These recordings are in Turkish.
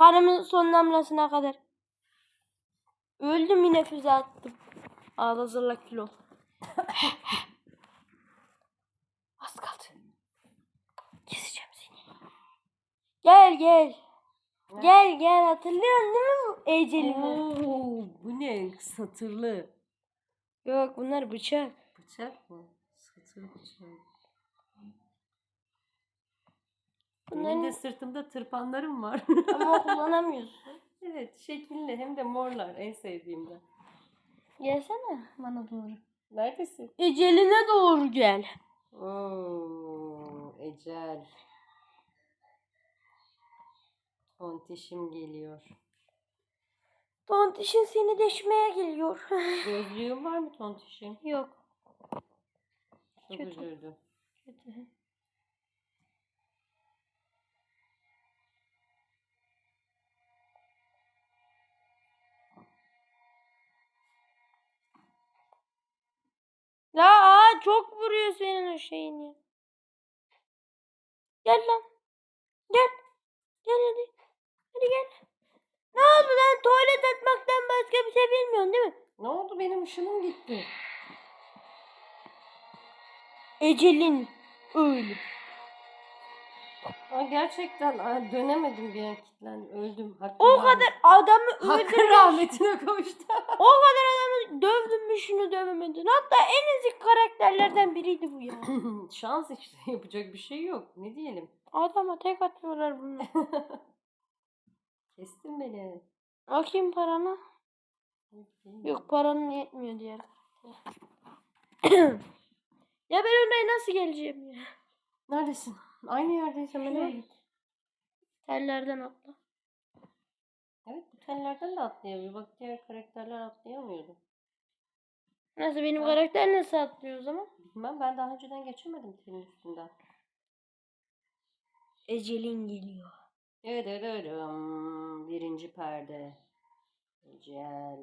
Karımın son damlasına kadar. Öldüm yine füze attım. Ağla zırla kilo. Az kaldı. Keseceğim seni. Gel gel. Gel gel hatırlıyorsun değil mi bu ecelini? Oo, bu ne? Satırlı. Yok bunlar bıçak. Bıçak mı? Satır bıçak. Bunların- Benim de sırtımda tırpanlarım var. Ama kullanamıyorsun. evet şekilli hem de morlar en sevdiğimden. Gelsene bana doğru. Neredesin? Eceline doğru gel. Oo, Ecel. Tontişim geliyor. Tontişin seni deşmeye geliyor. Gözlüğün var mı tontişim? Yok. Çok Kötü. üzüldüm. Kötü. Gel lan. Gel. Gel hadi. Hadi gel. Ne oldu lan? Tuvalet etmekten başka bir şey bilmiyorsun değil mi? Ne oldu benim ışınım gitti. Ecelin ölü. Aa, gerçekten aa, dönemedim bir an kilitlendim. Öldüm. Hakkın O rahmet- kadar adamı Hakkın öldürmüş. rahmetine kavuştu. O kadar dövdün mü şunu dövemedin. Hatta en ezik karakterlerden biriydi bu ya. Şans işte yapacak bir şey yok. Ne diyelim. Adama tek atıyorlar bunu. Kestin beni. Bakayım parana. Yok paranın yetmiyor diğer. ya ben oraya nasıl geleceğim ya? Neredesin? Aynı yerdeyiz hemen Şuraya git. Tellerden atla. Evet bu tellerden de atlayamıyor. Bak diğer karakterler atlayamıyordu. Nasıl benim Ha. karakter nasıl atlıyor o zaman? Bilmem ben daha önceden geçemedim telin üstünden. Ecelin geliyor. Evet evet evet. Hmm, Birinci perde. Gel.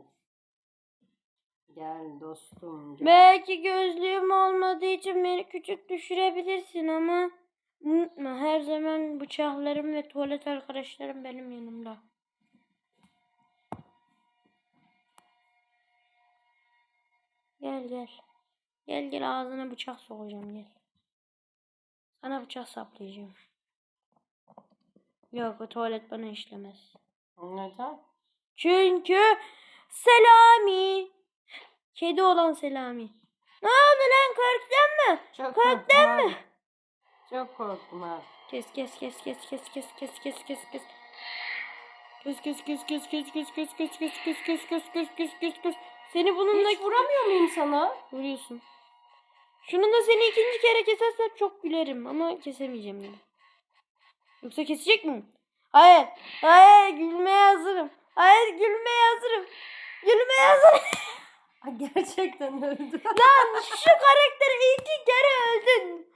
Gel dostum. Gel. Belki gözlüğüm olmadığı için beni küçük düşürebilirsin ama unutma her zaman bıçaklarım ve tuvalet arkadaşlarım benim yanımda. Gel gel. Gel gel ağzına bıçak sokacağım gel. Sana bıçak saplayacağım. Yok o tuvalet bana işlemez. Neden? Çünkü Selami. Kedi olan Selami. Ne oldu lan korktun mu? Çok Korktun mu? abi. Çok korktum ha. Kes kes kes kes kes kes kes kes kes kes. Kes kes kes kes kes kes kes kes kes kes kes kes kes kes kes kes. Seni bununla Hiç vuramıyor muyum sana? vuruyorsun. Şunu da seni ikinci kere kesersem çok gülerim ama kesemeyeceğim yine. Yoksa kesecek miyim? Hayır. Hayır gülmeye hazırım. Hayır gülmeye hazırım. Gülmeye hazırım. Gerçekten öldü. Lan şu karakteri iki kere öldün.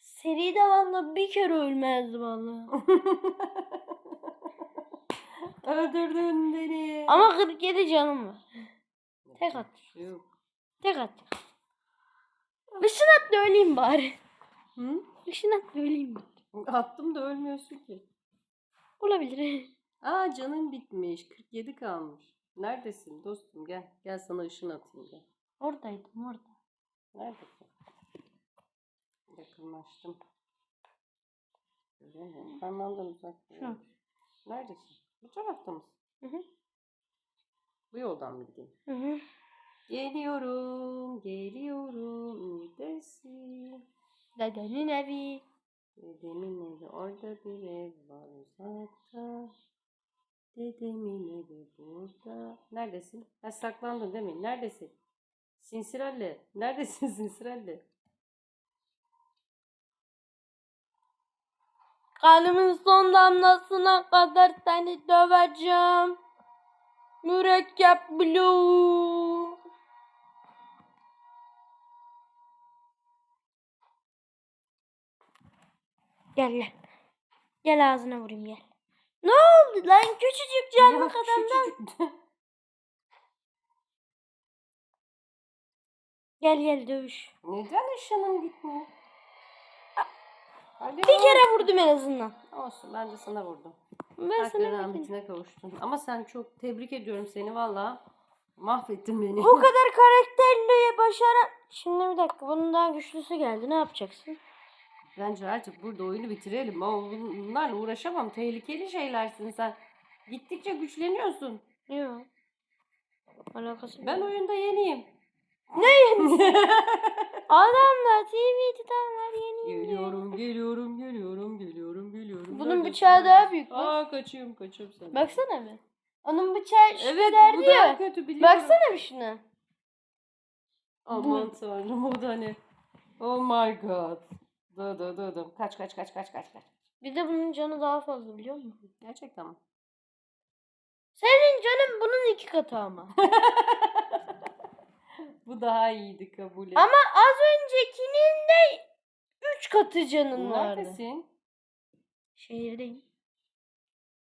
Seride valla bir kere ölmezdi valla. Öldürdün beni. Ama 47 canım var. Tek at. Yok. Tek at. Işın at da öleyim bari. Hı? Işın at da öleyim bari. Attım da ölmüyorsun ki. Olabilir. Aa canın bitmiş. 47 kalmış. Neredesin dostum gel. Gel sana ışın atayım gel. Oradaydım orada. Neredesin? Yakınlaştım. Göremiyorum. Parmağımdan uzak. Şu. Neredesin? Bu tarafta mısın? Hı hı. Bu yoldan mı gideyim? Hı hı. Geliyorum, geliyorum. Neredesin? Dedenin evi. Dedemin evi orada bir ev var uzakta. Dedemin evi burada. Neredesin? Ha saklandın değil mi? Neredesin? Sinsiralle. Neredesin Sinsiralle? Kanımın son damlasına kadar seni döveceğim. Mürekkep blue. Gel gel. Gel ağzına vurayım gel. Ne oldu lan küçücük canlı Ya adamdan? küçücük- Gel gel dövüş. Neden ışınım gitmiyor? Hadi Bir kere vurdum en azından. Olsun ben de sana vurdum. Ben Hakkın sana rahmetine kavuştun. Ama sen çok tebrik ediyorum seni valla. Mahvettin beni. O kadar karakterli başaran... Şimdi bir dakika bunun daha güçlüsü geldi. Ne yapacaksın? Bence artık burada oyunu bitirelim. Bun- bunlarla uğraşamam. Tehlikeli şeylersin sen. Gittikçe güçleniyorsun. Yok. Alakası Ben yok. oyunda yeniyim. Adamlar TV tutanlar yeni yeni. Geliyorum, geliyorum, geliyorum, geliyorum, geliyorum. Bunun bıçağı daha büyük bak. Aa kaçıyorum, kaçıyorum sen. Baksana bir. Onun bıçağı şu Evet derdi bu daha ya. kötü biliyorum. Baksana bir şuna. Aman tanrım o da ne? Oh my god. Dı dı dı dı. Kaç kaç kaç kaç kaç kaç. Bir de bunun canı daha fazla biliyor musun? Gerçekten mi? Senin canın bunun iki katı ama. Bu daha iyiydi kabul et. ama az öncekinin de üç katı canın vardı. Neredesin? Şehirdeyim.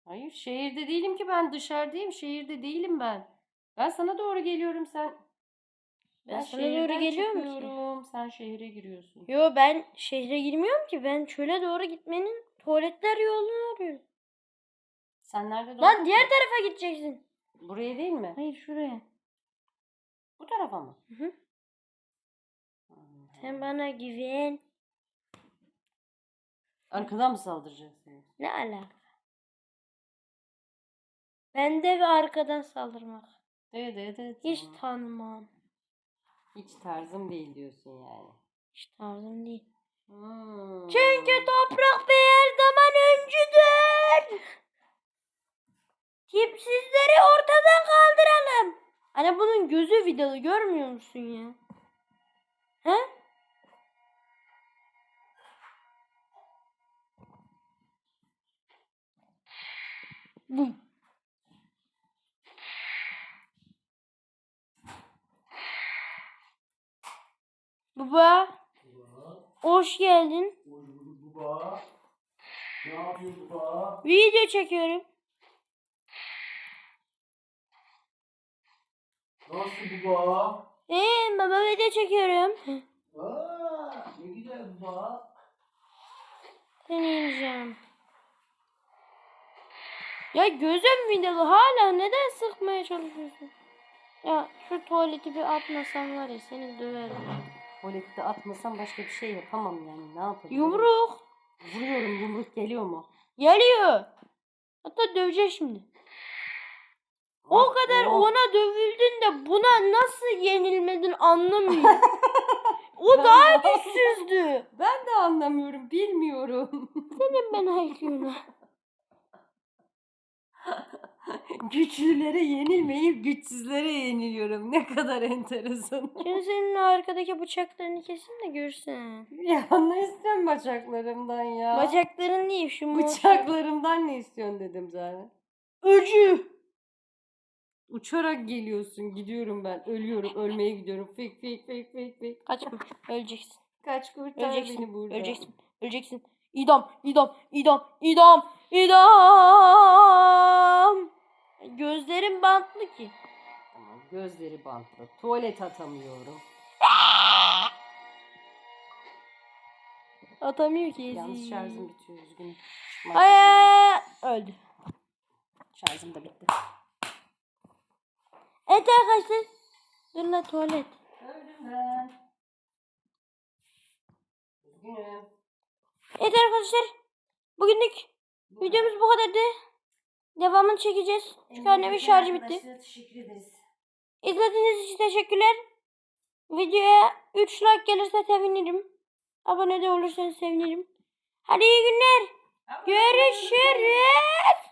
Hayır şehirde değilim ki ben dışarıdayım. Şehirde değilim ben. Ben sana doğru geliyorum sen. Ben sana doğru geliyorum ki. çıkıyorum, Sen şehre giriyorsun. Yo ben şehre girmiyorum ki. Ben çöle doğru gitmenin tuvaletler yolunu arıyorum. Sen nerede Lan doğdun diğer ki? tarafa gideceksin. Buraya değil mi? Hayır şuraya. Bu tarafa mı? Hı hı. Sen bana güven. Arkadan mı saldıracaksın? Ne alaka? Bende ve arkadan saldırmak. Evet evet evet. Hiç tamam. tanımam. Hiç tarzım değil diyorsun yani. Hiç tarzım değil. Hmm. Çünkü toprak bey her zaman öncüdür. Tipsizleri ortadan kaldıralım. Hani bunun gözü vidalı görmüyor musun ya? He? Bu. Baba, hoş geldin. Hoş bulduk baba. Ne yapıyorsun baba? Video çekiyorum. Nasıl baba? Ee, baba video çekiyorum. Aa, ne güzel baba. Seni yeneceğim. Ya gözüm vidalı hala neden sıkmaya çalışıyorsun? Ya şu tuvaleti bir atmasan var ya seni döverim. Tuvalette atmasam başka bir şey yapamam yani. Ne yapayım? Yumruk Vuruyorum yumruk geliyor mu? geliyor. Hatta dövecek şimdi. O Oh, kadar oh. ona dövüldün de buna nasıl yenilmedin anlamıyorum. o Ben daha güçsüzdü. Ben de anlamıyorum. Bilmiyorum. Senin ben haykıyorum. Güçlülere yenilmeyip güçsüzlere yeniliyorum. Ne kadar enteresan. Şimdi senin o arkadaki bıçaklarını kesin de görsen. ya ne istiyorsun bacaklarımdan ya? Bacakların değil şu mor- Bıçaklarımdan ne istiyorsun dedim zaten. Öcü. Uçarak geliyorsun. Gidiyorum ben. Ölüyorum. Ölmeye gidiyorum. Fik fik fik fik fik. Kaçma. Öleceksin. Kaç kurtar beni Öleceksin. burada. Öleceksin. Öleceksin. İdam. idam, idam, idam, idam. Gözlerim bantlı ki. Tamam, gözleri bantlı. Tuvalet atamıyorum. Atamıyor ki. Yalnız şarjım bitiyor. Üzgünüm. Ay, öldü. Şarjım da bitti. Evet arkadaşlar. Dur la tuvalet. Öldüm ben. Üzgünüm. Evet arkadaşlar. Bugünlük videomuz bu kadardı. Devamını çekeceğiz. Çünkü annemin şarjı bitti. Arkadaşlar, Teşekkür ederiz. İzlediğiniz için teşekkürler. Videoya 3 like gelirse sevinirim. Abone de olursanız sevinirim. Hadi iyi günler. Görüşürüz.